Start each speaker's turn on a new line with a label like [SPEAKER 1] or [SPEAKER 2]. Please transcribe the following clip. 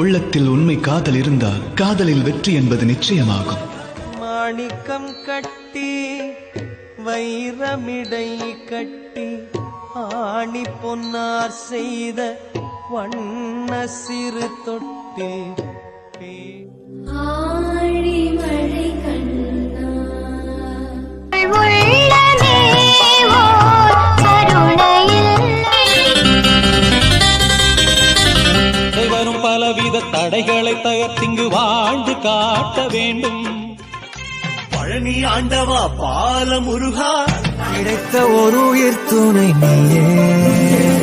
[SPEAKER 1] உள்ளத்தில் உண்மை காதல் இருந்தால் காதலில் வெற்றி என்பது நிச்சயமாகும்.
[SPEAKER 2] மாணிக்கம் கட்டி வைரமிடை கட்டி ஆணி பொன்னார் செய்த வண்ண சிறு தொட்டில்.
[SPEAKER 3] பலவித தடைகளை தகர்த்திங்கு வாழ்ந்து காட்ட வேண்டும்.
[SPEAKER 4] பழனி ஆண்டவா பாலமுருகா
[SPEAKER 2] கிடைத்த ஒரு உயிர் துணை நீயே.